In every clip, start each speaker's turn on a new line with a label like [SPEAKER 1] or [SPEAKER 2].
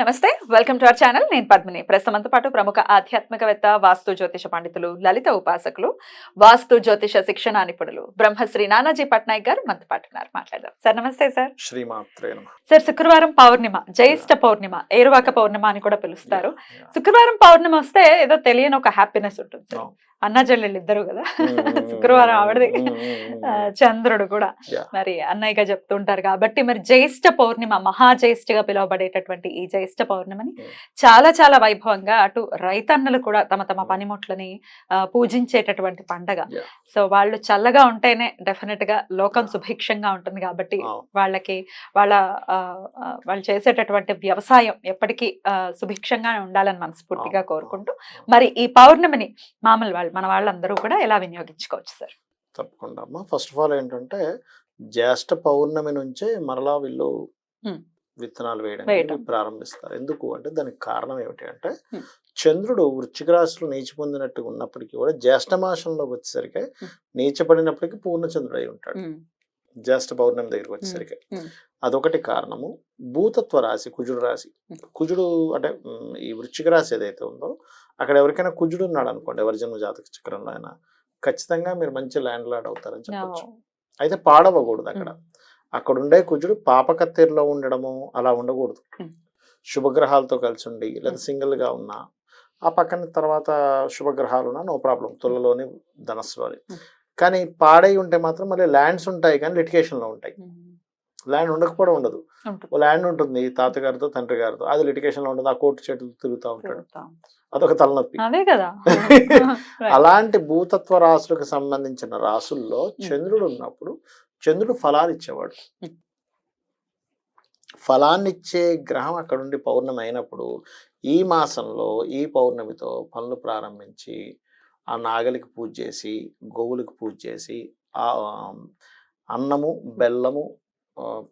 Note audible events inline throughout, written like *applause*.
[SPEAKER 1] నమస్తే welcome to our channel. నేను పద్మిని. ప్రస్తుతంతో పాటు ప్రముఖ ఆధ్యాత్మికవేత్త వాస్తు జ్యోతిష పండితులు లలిత ఉపాసకులు వాస్తు జ్యోతిష శిక్షణ నిపుణులు బ్రహ్మశ్రీ నానాజీ పట్నాయక్ గారు మనతో పాటు ఉన్నారు. మాట్లాడదాం. సార్ నమస్తే సార్. సార్ శుక్రవారం పౌర్ణిమ జ్యేష్ఠ పౌర్ణిమ ఏరువాక పౌర్ణిమ అని కూడా పిలుస్తారు. శుక్రవారం పౌర్ణిమ వస్తే ఏదో తెలియని ఒక హ్యాపీనెస్ ఉంటుంది సార్. అన్న చెల్లెళ్ళు ఇద్దరు కదా. శుక్రవారం ఆవిడది. చంద్రుడు కూడా. మరి అన్నయ్యగా చెప్తుంటారు కాబట్టి మరి జ్యేష్ఠ పౌర్ణిమ మహా జ్యేష్ఠగా పిలువబడేటటువంటి ఈ జ్యేష్ఠ పౌర్ణిమని
[SPEAKER 2] Mm.
[SPEAKER 1] చాలా చాలా వైభవంగా అటు రైతన్నలు కూడా తమ తమ పనిముట్లని ఆ, పూజించేటటువంటి పండగ. సో వాళ్ళు చల్లగా ఉంటేనే డెఫినెట్గా లోకం సుభిక్షంగా ఉంటుంది కాబట్టి
[SPEAKER 2] అవును.
[SPEAKER 1] వాళ్ళకి వాళ్ళ వాళ్ళు చేసేటటువంటి వ్యవసాయం ఎప్పటికీ ఆ, సుభిక్షంగా ఉండాలని మనస్ఫూర్తిగా
[SPEAKER 2] అవును.
[SPEAKER 1] కోరుకుంటూ మరి ఈ పౌర్ణమిని మామూలు వాళ్ళు మన వాళ్ళందరూ కూడా ఎలా వినియోగించుకోవచ్చు సార్
[SPEAKER 2] తప్పకుండా అమ్మా ఫస్ట్ ఆఫ్ ఆల్ ఏంటంటే జ్యేష్ఠ పౌర్ణమి నుంచే మరలా వీళ్ళు
[SPEAKER 1] Hmm.
[SPEAKER 2] విత్తనాలు
[SPEAKER 1] వేయడం.
[SPEAKER 2] వేయడానికి ప్రారంభిస్తారు. ఎందుకు అంటే దానికి కారణం ఏమిటి అంటే. చంద్రుడు వృశ్చిక రాశిలో నీచి పొందినట్టుగా ఉన్నప్పటికీ కూడా జ్యేష్ఠ మాసంలోకి వచ్చేసరికి. నీచపడినప్పటికీ పూర్ణ చంద్రుడు అయి ఉంటాడు. జ్యేష్ఠ పౌర్ణమి దగ్గరికి వచ్చేసరికి. అదొకటి కారణము. భూతత్వ రాశి కుజుడు రాశి. కుజుడు అంటే ఈ వృశ్చిక రాశి ఏదైతే ఉందో అక్కడ ఎవరికైనా కుజుడు ఉన్నాడు అనుకోండి ఎవరి జన్మ జాతక చక్రంలో అయినా ఖచ్చితంగా మీరు మంచి ల్యాండ్ లార్డ్ అవుతారని చెప్పొచ్చు. అయితే పాడవకూడదు అక్కడ. అక్కడ ఉండే కుజుడు పాపకత్తెరలో ఉండడము అలా ఉండకూడదు. శుభగ్రహాలతో కలిసి ఉండి లేదా సింగిల్గా ఉన్నా ఆ పక్కన తర్వాత శుభగ్రహాలు ఉన్నా నో ప్రాబ్లం తులలోని ధనస్సులోని. కానీ పాడై ఉంటే మాత్రం మళ్ళీ ల్యాండ్స్ ఉంటాయి కానీ litigation లో ఉంటాయి ల్యాండ్ ఉండకపోవడం ఉండదు. ల్యాండ్ ఉంటుంది తాతగారితో తండ్రి గారితో అది litigation లో ఉంటుంది ఆ కోర్టు చేతులు తిరుగుతూ ఉంటాడు. అదొక తలనొప్పి.
[SPEAKER 1] అదే కదా. *laughs* Right.
[SPEAKER 2] అలాంటి భూతత్వ రాశులకు సంబంధించిన రాసుల్లో చంద్రుడు ఉన్నప్పుడు చంద్రుడు ఫలాలు ఇచ్చేవాడు.
[SPEAKER 1] Hmm.
[SPEAKER 2] ఫలాన్ని ఇచ్చే గ్రహం అక్కడ ఉండి పౌర్ణమి అయినప్పుడు ఈ మాసంలో ఈ పౌర్ణమితో పనులు ప్రారంభించి ఆ నాగలికి పూజ చేసి గోవులకు పూజ చేసి ఆ అన్నము బెల్లము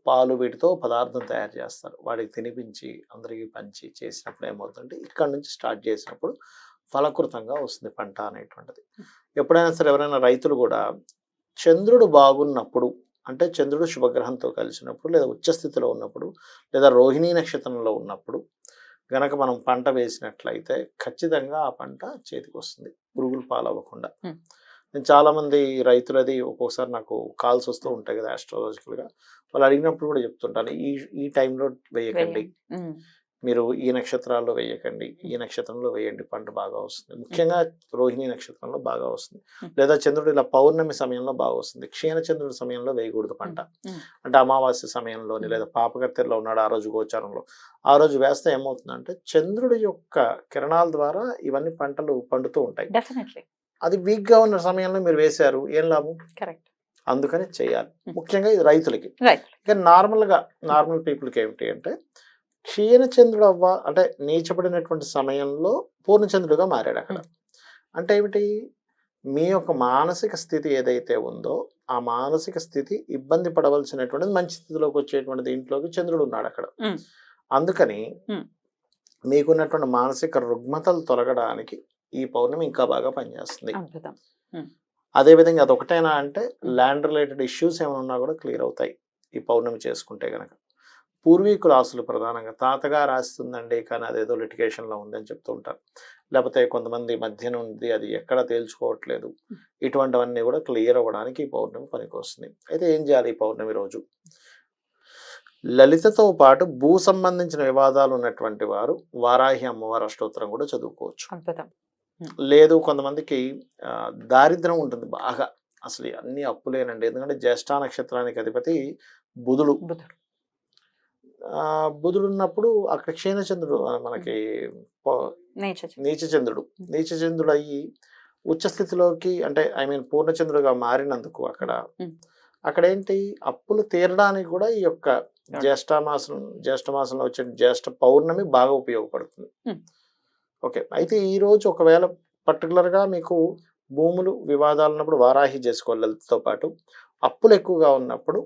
[SPEAKER 2] పాలు వీటితో పదార్థం తయారు చేస్తారు. వాడికి తినిపించి అందరికీ పంచి చేసినప్పుడు ఏమవుతుందంటే ఇక్కడ నుంచి స్టార్ట్ చేసినప్పుడు ఫలకృతంగా వస్తుంది పంట అనేటువంటిది. ఎప్పుడైనా సరే ఎవరైనా రైతులు కూడా చంద్రుడు బాగున్నప్పుడు అంటే చంద్రుడు శుభగ్రహంతో కలిసినప్పుడు లేదా ఉచ్చస్థితిలో ఉన్నప్పుడు లేదా రోహిణీ నక్షత్రంలో ఉన్నప్పుడు గనక మనం పంట వేసినట్లయితే ఖచ్చితంగా ఆ పంట చేతికి వస్తుంది. పురుగులు పాలవ్వకుండా. నేను చాలా మంది రైతులది ఒక్కొక్కసారి నాకు కాల్స్ వస్తూ ఉంటాయి కదా astrological గా. వాళ్ళు అడిగినప్పుడు కూడా చెప్తుంటాను ఈ ఈ టైంలో వేయకండి. మీరు ఈ నక్షత్రాల్లో వేయకండి ఈ నక్షత్రంలో వేయండి పంట బాగా వస్తుంది. ముఖ్యంగా రోహిణి నక్షత్రంలో బాగా వస్తుంది. లేదా చంద్రుడు ఇలా పౌర్ణమి సమయంలో బాగా వస్తుంది. క్షీణ చంద్రుడి సమయంలో వేయకూడదు పంట. అంటే అమావాస్య సమయంలోని లేదా పాపకత్తెరలో ఉన్నాడు ఆ రోజు గోచారంలో. ఆ రోజు వేస్తే ఏమవుతుందంటే చంద్రుడి యొక్క కిరణాల ద్వారా ఇవన్నీ పంటలు పండుతూ ఉంటాయి. అది వీక్గా ఉన్న సమయంలో మీరు వేశారు. ఏం లాభం?
[SPEAKER 1] కరెక్ట్.
[SPEAKER 2] అందుకని చేయాలి. ముఖ్యంగా ఇది రైతులకి. ఇక నార్మల్గా నార్మల్ పీపుల్కి ఏమిటి అంటే క్షీణచంద్రుడు అవ్వ అంటే నీచబడినటువంటి సమయంలో పూర్ణచంద్రుడుగా మారాడు అక్కడ. అంటే ఏమిటి? మీ యొక్క మానసిక స్థితి ఏదైతే ఉందో ఆ మానసిక స్థితి ఇబ్బంది పడవలసినటువంటిది మంచి స్థితిలోకి వచ్చేటువంటి దీంట్లోకి చంద్రుడు ఉన్నాడు అక్కడ. అందుకని. మీకున్నటువంటి మానసిక రుగ్మతలు తొలగడానికి ఈ పౌర్ణమి ఇంకా బాగా పనిచేస్తుంది. అదేవిధంగా అదొకటేనా అంటే ల్యాండ్ రిలేటెడ్ ఇష్యూస్ ఏమైనా ఉన్నా కూడా క్లియర్ అవుతాయి ఈ పౌర్ణమి చేసుకుంటే గనక. పూర్వీకుల ఆస్తులు ప్రధానంగా తాతగారు ఆస్తుందండి కానీ అదేదో లిటిగేషన్లో ఉందని చెప్తూ ఉంటారు. లేకపోతే కొంతమంది మధ్యన ఉంది అది ఎక్కడ తేల్చుకోవట్లేదు. ఇటువంటివన్నీ కూడా క్లియర్ అవ్వడానికి ఈ పౌర్ణమి పనికొస్తుంది. అయితే ఏం చేయాలి ఈ పౌర్ణమి రోజు? లలితతో పాటు భూ సంబంధించిన వివాదాలు ఉన్నటువంటి వారు వారాహి అమ్మవారి అష్టోత్తరం కూడా చదువుకోవచ్చు. లేదు కొంతమందికి ఆ, దారిద్ర్యం ఉంటుంది బాగా. అసలు అన్ని అప్పులేనండి. ఎందుకంటే జ్యేష్ఠ నక్షత్రానికి అధిపతి బుధుడు.
[SPEAKER 1] బుధుడు.
[SPEAKER 2] ఉన్నప్పుడు అక్కడ క్షీణచంద్రుడు మనకి నీచచంద్రుడు నీచచంద్రుడు అయ్యి ఉచ్చ స్థితిలోకి అంటే ఐ మీన్ పూర్ణచంద్రుడుగా మారినందుకు అక్కడ. అక్కడ ఏంటి అప్పులు తీరడానికి కూడా ఈ యొక్క జ్యేష్ఠ మాసం జ్యేష్ఠ మాసంలో వచ్చే జ్యేష్ఠ పౌర్ణమి బాగా ఉపయోగపడుతుంది. ఓకే. అయితే ఈరోజు ఒకవేళ పర్టికులర్గా మీకు భూములు వివాదాలు ఉన్నప్పుడు వారాహి చేసుకోవాలి పాటు అప్పులు ఎక్కువగా ఉన్నప్పుడు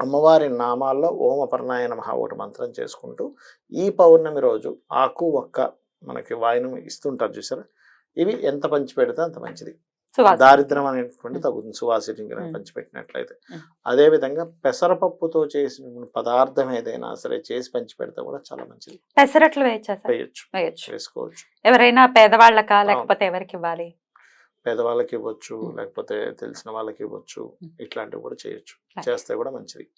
[SPEAKER 2] అమ్మవారి నామాల్లో ఓం అపర్ణాయ నమః ఒకటి మంత్రం చేసుకుంటూ ఈ పౌర్ణమి రోజు ఆకు ఒక్క మనకి వాయునం ఇస్తుంటారు చూసారా? ఇవి ఎంత పంచి పెడితే అంత మంచిది. దారిద్ర్యం అనేటువంటి తగ్గుతుంది. సువాసిని. పంచిపెట్టినట్లయితే. అదే విధంగా పెసరపప్పుతో చేసిన పదార్థం ఏదైనా సరే చేసి పంచి పెడితే కూడా చాలా మంచిది.
[SPEAKER 1] పెసరట్లు వేయచ్చా
[SPEAKER 2] వేసుకోవచ్చు.
[SPEAKER 1] ఎవరైనా పేదవాళ్ళకా లేకపోతే ఎవరికి ఇవ్వాలి?
[SPEAKER 2] పేదవాళ్ళకి ఇవ్వచ్చు. లేకపోతే తెలిసిన వాళ్ళకి ఇవ్వచ్చు. ఇట్లాంటివి కూడా చేయొచ్చు. చేస్తే కూడా మంచిది.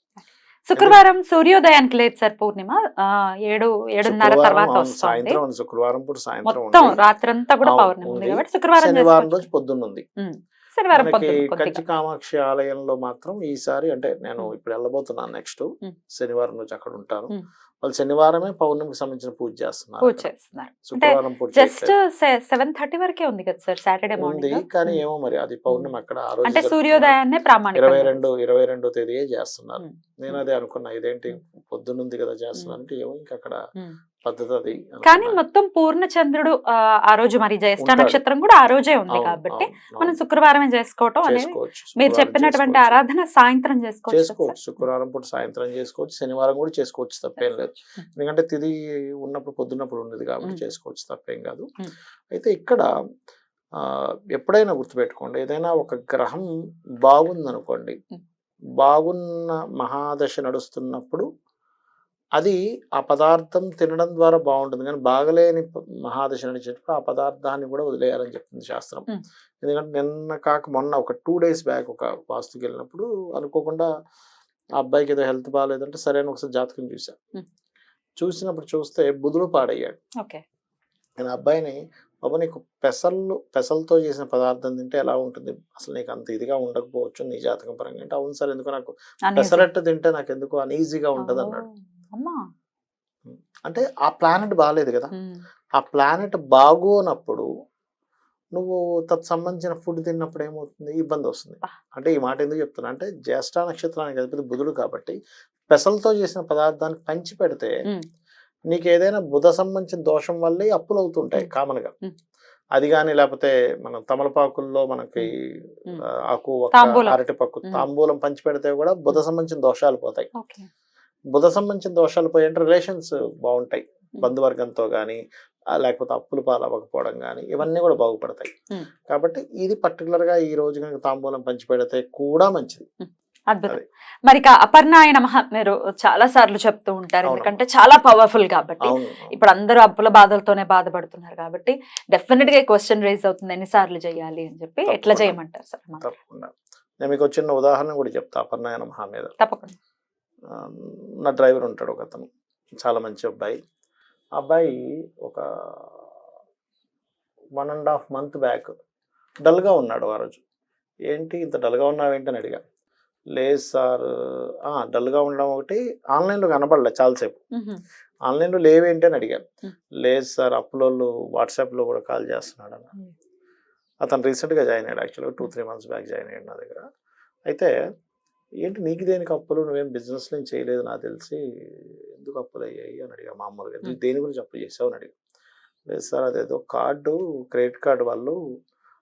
[SPEAKER 1] శుక్రవారం సూర్యోదయానికి లేదు సార్ పూర్ణిమ ఏడు ఏడున్నర తర్వాత వస్తుంది
[SPEAKER 2] సాయంత్రం. శుక్రవారం పూట సాయంత్రం
[SPEAKER 1] మొత్తం. రాత్రంతా కూడా పౌర్ణమి ఉంది. కాబట్టి శుక్రవారం
[SPEAKER 2] శనివారం. రోజు పొద్దున్న ఉంది
[SPEAKER 1] శనివారం
[SPEAKER 2] మనకి
[SPEAKER 1] పొద్దున్న
[SPEAKER 2] కంచి కామాక్షి ఆలయంలో మాత్రం ఈసారి అంటే నేను. ఇప్పుడు వెళ్ళబోతున్నాను నెక్స్ట్. శనివారం రోజు అక్కడ ఉంటాను. వాళ్ళు శనివారమే పౌర్ణమికి సంబంధించిన పూజ చేస్తున్నారు.
[SPEAKER 1] జస్ట్. సెవెన్ థర్టీ వరకే ఉంది కదా సార్ సాటర్డే
[SPEAKER 2] ఉంది కానీ ఏమో మరి అది పౌర్ణమి అక్కడ
[SPEAKER 1] అంటే
[SPEAKER 2] జరుపుతున్నారు.
[SPEAKER 1] సూర్యోదయాన్నే ప్రామాణికం
[SPEAKER 2] ఇరవై రెండు ఇరవై రెండో తేదీయే చేస్తున్నారు.
[SPEAKER 1] మ్మ్.
[SPEAKER 2] నేను అదే అనుకున్నా ఇదేంటి పొద్దున్నుంది కదా చేస్తున్నారు అంటే ఏమో ఇంకా అక్కడ. పద్ధతి అది
[SPEAKER 1] కానీ. మొత్తం పూర్ణ చంద్రుడు ఆ, రోజు మరి జ్యేష్ఠ. నక్షత్రం కూడా ఆ రోజే ఉంది కాబట్టి మనం. శుక్రవారమే చేసుకోవటం అనేది మీరు చెప్పినటువంటి. ఆరాధన సాయంత్రం చేసుకోవచ్చు
[SPEAKER 2] చేసుకోవచ్చు? శుక్రవారం పూట సాయంత్రం చేసుకోవచ్చు శనివారం కూడా చేసుకోవచ్చు తప్పేం లేదు
[SPEAKER 1] మ్మ్.
[SPEAKER 2] ఎందుకంటే తిది ఉన్నప్పుడు పొద్దున్నప్పుడు ఉండేది కాబట్టి
[SPEAKER 1] మ్మ్.
[SPEAKER 2] చేసుకోవచ్చు తప్పేం కాదు
[SPEAKER 1] మ్మ్.
[SPEAKER 2] అయితే ఇక్కడ ఆ, ఎప్పుడైనా గుర్తుపెట్టుకోండి ఏదైనా ఒక గ్రహం బాగుందనుకోండి. బాగున్న మహాదశ నడుస్తున్నప్పుడు అది ఆ పదార్థం తినడం ద్వారా బాగుంటుంది. కానీ బాగలేని మహాదశ నడిచేటప్పుడు ఆ పదార్థాన్ని కూడా వదిలేయాలని చెప్తుంది శాస్త్రం. ఎందుకంటే నిన్న కాక మొన్న ఒక టూ డేస్ బ్యాక్ ఒక వాస్తుకి వెళ్ళినప్పుడు అనుకోకుండా ఆ అబ్బాయికి ఏదో హెల్త్ బాగాలేదంటే సరే అని ఒకసారి జాతకం
[SPEAKER 1] మ్మ్.
[SPEAKER 2] చూసినప్పుడు చూస్తే బుధుడు పాడయ్యాడు. నేను అబ్బాయిని బాబా నీకు పెసళ్ళు పెసలతో చేసిన పదార్థం తింటే ఎలా ఉంటుంది? అసలు నీకు అంత ఇదిగా ఉండకపోవచ్చు నీ జాతకం పరంగా. అంటే అవును సార్ ఎందుకు నాకు. పెసరట్టు తింటే నాకు ఎందుకు అన్ఈజీగా ఉంటుంది అన్నాడు
[SPEAKER 1] అమ్మా
[SPEAKER 2] అంటే ఆ ప్లానెట్ బాగాలేదు కదా. ఆ ప్లానెట్ బాగోనప్పుడు నువ్వు తత్సంబంధించిన ఫుడ్ తిన్నప్పుడు ఏమవుతుంది ఇబ్బంది వస్తుంది. అంటే ఈ మాట ఎందుకు చెప్తున్నా అంటే జ్యేష్ఠ నక్షత్రానికి అధిపతి బుధుడు కాబట్టి పెసలతో చేసిన పదార్థాన్ని పంచి పెడితే. నీకు ఏదైనా బుధ సంబంధించిన దోషం వల్లే అప్పులు అవుతుంటాయి
[SPEAKER 1] మ్మ్.
[SPEAKER 2] కామన్గా
[SPEAKER 1] మ్మ్.
[SPEAKER 2] అది కానీ లేకపోతే మనం తమలపాకుల్లో మనకి ఆకు. అరటిపక్కు. తాంబూలం పంచి పెడితే కూడా బుధ సంబంధించిన దోషాలు పోతాయి బుధ సంబంధించిన దోషాలు పోయి రిలేషన్స్ బాగుంటాయి బంధువర్గంతో కానీ లేకపోతే అప్పులు పాలు అవ్వకపోవడం కానీ ఇవన్నీ కూడా బాగుపడతాయి. కాబట్టి ఇది particular గా ఈ రోజు కనుక తాంబూలం పంచి పెడితే కూడా మంచిది
[SPEAKER 1] అద్భుతం
[SPEAKER 2] అదే.
[SPEAKER 1] మరి ఇక అపర్ణాయ నమః మీరు చాలా సార్లు చెప్తూ ఉంటారు. ఎందుకంటే చాలా పవర్ఫుల్ కాబట్టి. ఇప్పుడు అందరూ అప్పుల బాధలతోనే బాధపడుతున్నారు కాబట్టి డెఫినెట్గా క్వశ్చన్ రేజ్ అవుతుంది ఎన్నిసార్లు చేయాలి అని చెప్పి ఎట్లా. చేయమంటారు సార్?
[SPEAKER 2] తప్పకుండా నేను మీకు చిన్న ఉదాహరణ కూడా చెప్తా అపర్ణాయన మహా మీద
[SPEAKER 1] తప్పకుండా
[SPEAKER 2] నా డ్రైవర్ ఉంటాడు ఒక అతను చాలా మంచి అబ్బాయి. అబ్బాయి ఒక one and half month back డల్గా ఉన్నాడు ఆ రోజు. ఏంటి ఇంత డల్గా ఉన్నావేంటి అని అడిగా. లేదు సార్ డల్గా ఉండడం ఒకటి ఆన్లైన్లో కనబడలే చాలాసేపు. ఆన్లైన్లో లేవేంటి అని అడిగాను. లేదు సార్ అప్పులోళ్ళు వాట్సాప్లో కూడా కాల్ చేస్తున్నాడు అన్న. అతను రీసెంట్గా జాయిన్ అయ్యాడు యాక్చువల్గా two three months back join అయ్యాడు నా దగ్గర. అయితే ఏంటి నీకు దేనికి అప్పులు? నువ్వేం బిజినెస్ నేను చేయలేదు నాకు తెలిసి ఎందుకు అప్పులు అయ్యాయి అని అడిగా మామూలుగా. దేని గురించి అప్పు చేసావు? అని అడిగా. లేదు సార్ అదేదో కార్డు క్రెడిట్ కార్డు వాళ్ళు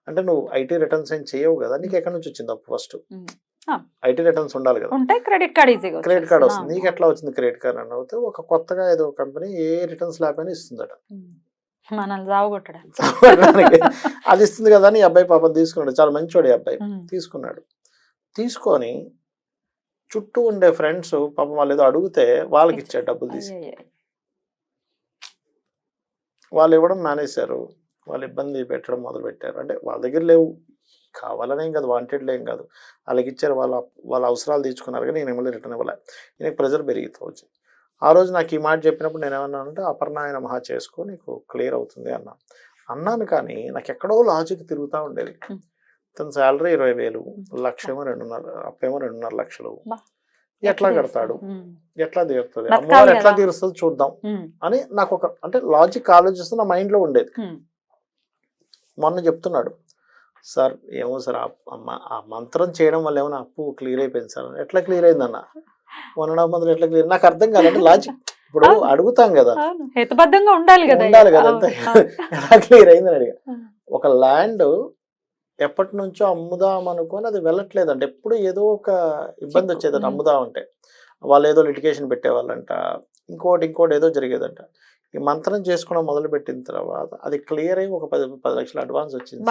[SPEAKER 2] అంటే నువ్వు ఐటీ రిటర్న్స్ ఏం చేయవు కదా? నీకు ఎక్కడి నుంచి వచ్చింది అప్పు ఫస్ట్. ఐటీ రిటర్న్స్ ఉండాలి కదా?
[SPEAKER 1] ఉంటే క్రెడిట్ కార్డ్ ఈజీగా
[SPEAKER 2] క్రెడిట్ కార్డ్ వస్తుంది. నీకు ఎట్లా వచ్చింది క్రెడిట్ కార్డ్ అని అవుతే ఒక కొత్తగా ఏదో కంపెనీ ఏ రిటర్న్స్ లేకపోయినా ఇస్తుందట.
[SPEAKER 1] మనల్ని సాగుకొట్టడానికి
[SPEAKER 2] దానికి అది ఇస్తుంది కదా అని అబ్బాయి పాపం తీసుకున్నాడు. చాలా మంచోడు అబ్బాయి. తీసుకున్నాడు. తీసుకొని చుట్టూ ఉండే ఫ్రెండ్స్ పాపం వాళ్ళు ఏదో అడిగితే వాళ్ళకి ఇచ్చాడు డబ్బులు తీసి. వాళ్ళు ఇవ్వడం మానేశారు. వాళ్ళు ఇబ్బంది పెట్టడం మొదలు పెట్టారు అంటే వాళ్ళ దగ్గర లేవు. కావాలనేం కాదు. వాంటెడ్ లేం కాదు. వాళ్ళకి ఇచ్చారు. వాళ్ళ వాళ్ళ అవసరాలు తీర్చుకున్నారు కానీ నేను మళ్ళీ రిటర్న్ ఇవ్వలే. ఈయనకి ప్రెజర్ పెరుగుతూ వచ్చింది ఆ రోజు నాకు ఈ మాట చెప్పినప్పుడు నేను ఏమన్నానంటే అపర్ణాయన మహా చేసుకో నీకు క్లియర్ అవుతుంది అన్నా. అన్నాను కానీ నాకు ఎక్కడో లాజిక్ తిరుగుతూ ఉండేది. తన శాలరీ ఇరవై వేలు లక్షేమో రెండున్నర అప్పేమో రెండున్నర లక్షలు. ఎట్లా కడతాడు. ఎట్లా తీరుతుంది? అమ్మవారు ఎట్లా. తీరుస్తుంది చూద్దాం. అని నాకు ఒక అంటే లాజిక్ ఆలోచిస్తూ నా మైండ్లో ఉండేది.
[SPEAKER 1] మ్మ్.
[SPEAKER 2] మొన్న చెప్తున్నాడు. సార్ ఏమో సార్ ఆ- మంత్రం చేయడం వల్ల ఏమైనా అప్పు క్లియర్ అయిపోయింది సార్? ఎట్లా క్లియర్ అయిందన్న? వన్ అండ్ హాఫ్ మంత్ ఎట్లా క్లియర్? నాకు అర్థం కాదంటే లాజిక్ ఇప్పుడు. అడుగుతాం కదా.
[SPEAKER 1] హేతుబద్ధంగా ఉండాలి కదా
[SPEAKER 2] ఉండాలి కదా. అంతే. *laughs* ఎలా క్లియర్ అయిందని అడిగా. ఒక ల్యాండ్ ఎప్పటి నుంచో అమ్ముదాం అనుకొని అది వెళ్ళట్లేదంట ఎప్పుడు ఏదో ఒక ఇబ్బంది. వచ్చేదంట. అమ్ముదాం అంటే వాళ్ళు ఏదో లిటిగేషన్ పెట్టేవాళ్ళంట ఇంకోటి ఇంకోటి ఏదో జరిగేదంట ఈ మంత్రం చేసుకోవడం మొదలు పెట్టిన తర్వాత అది క్లియర్ అయ్యి ఒక పది పది లక్షల అడ్వాన్స్ వచ్చింది.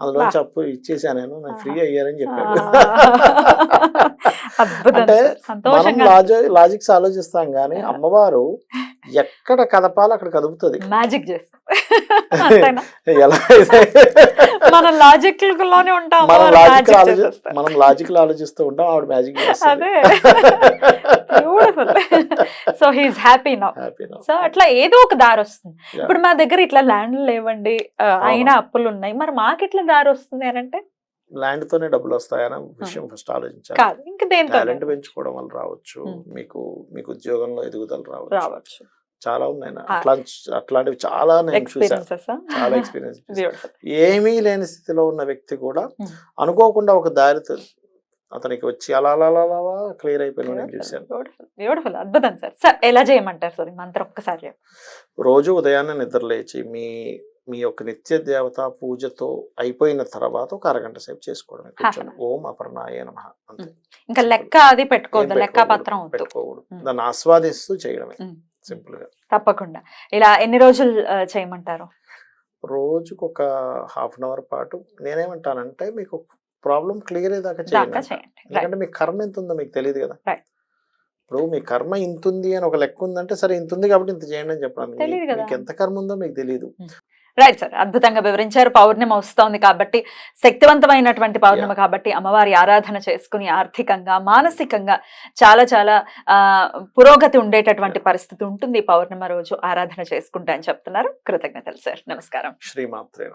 [SPEAKER 2] అందులోంచి అప్పు ఇచ్చేసాను నేను నాకు ఫ్రీ. అయ్యారని చెప్పాడు *laughs* అంటే. మనం లాజిక్స్ ఆలోచిస్తాం కానీ అమ్మవారు ఎక్కడ కదపాలో అక్కడ కదుపుతుంది.
[SPEAKER 1] మ్యాజిక్ చేస్తాం *laughs*
[SPEAKER 2] ఎలా
[SPEAKER 1] మన లాజిక్లోనే ఉంటాం
[SPEAKER 2] మనం లాజిక్. మనం లాజిక్ ఆలోచిస్తూ ఉంటాం ఆవిడ మ్యాజిక్
[SPEAKER 1] అదే. So he's happy now so అట్లా ఏదో ఒక దారి వస్తుంది. ఇప్పుడు మా దగ్గర ఇట్లా ల్యాండ్ లేవండి. అయినా అప్పులు ఉన్నాయి. మరి మాకు ఇట్లా దారి వస్తుంది అని అంటే?
[SPEAKER 2] ల్యాండ్ తోనే డబ్బులు వస్తాయన్న విషయం ఫస్ట్ ఆలోచించాలి. టాలెంట్ పెంచుకోవడం వల్ల రావచ్చు.
[SPEAKER 1] Hmm.
[SPEAKER 2] మీకు మీకు ఉద్యోగంలో ఎదుగుదల రావచ్చు.
[SPEAKER 1] రావచ్చు.
[SPEAKER 2] చాలా ఉన్నాయి. అట్లా అట్లాంటివి చాలా నేను చూసాను
[SPEAKER 1] ఎక్స్పీరియన్సెస్
[SPEAKER 2] చాలా ఎక్స్పీరియన్స్ ఏమీ లేని స్థితిలో ఉన్న వ్యక్తి కూడా
[SPEAKER 1] Hmm.
[SPEAKER 2] అనుకోకుండా ఒక దారి అతనికి వచ్చి అలా అలా అలా క్లియర్ అయిపోయిన నేను చూశాను.
[SPEAKER 1] బ్యూటిఫుల్ బ్యూటిఫుల్ అద్భుతం సార్. సార్ ఎలా చేయమంటారు సార్ ఈ మంత్రం ఒక్కసారి చెప్పండి.
[SPEAKER 2] రోజు ఉదయాన్నే నిద్ర లేచి మీ మీ యొక్క నిత్య దేవత పూజతో అయిపోయిన తర్వాత ఒక అరగంట సేపు చేసుకోవడమే. కూర్చొని ఓం అపర్ణాయ నమ అంతే.
[SPEAKER 1] ఇంకా లెక్క అది పెట్టుకోవద్దు లెక్క పత్రం
[SPEAKER 2] పెట్టుకోకూడదు.
[SPEAKER 1] Hmm.
[SPEAKER 2] దాన్ని ఆస్వాదిస్తూ చేయడమే.
[SPEAKER 1] Hmm.
[SPEAKER 2] సింపుల్గా
[SPEAKER 1] తప్పకుండా. ఇలా ఎన్ని రోజులు చేయమంటారు?
[SPEAKER 2] రోజుకు ఒక హాఫ్ అన్ అవర్ పాటు. నేనేమంటానంటే మీకు ప్రాబ్లం క్లియర్ అయ్యేదాకా
[SPEAKER 1] దాకా
[SPEAKER 2] చేయండి ఎందుకంటే మీ కర్మ ఎంత ఉందో మీకు తెలియదు కదా. ఇప్పుడు మీ కర్మ ఇంత ఉంది అని ఒక లెక్క ఉందంటే సరే ఇంత ఉంది కాబట్టి ఇంత చేయండి అని చెప్పడానికి. మీకు ఎంత కర్మ ఉందో మీకు తెలియదు
[SPEAKER 1] రైట్ సార్ అద్భుతంగా వివరించారు. పౌర్ణమి వస్తోంది కాబట్టి శక్తివంతమైనటువంటి పౌర్ణమి కాబట్టి అమ్మవారి ఆరాధన చేసుకుని ఆర్థికంగా మానసికంగా చాలా చాలా ఆ, పురోగతి ఉండేటటువంటి పరిస్థితి ఉంటుంది ఈ పౌర్ణమి రోజు ఆరాధన చేసుకుంటా అని చెప్తున్నారు. కృతజ్ఞతలు సార్ నమస్కారం.
[SPEAKER 2] శ్రీమాత్రే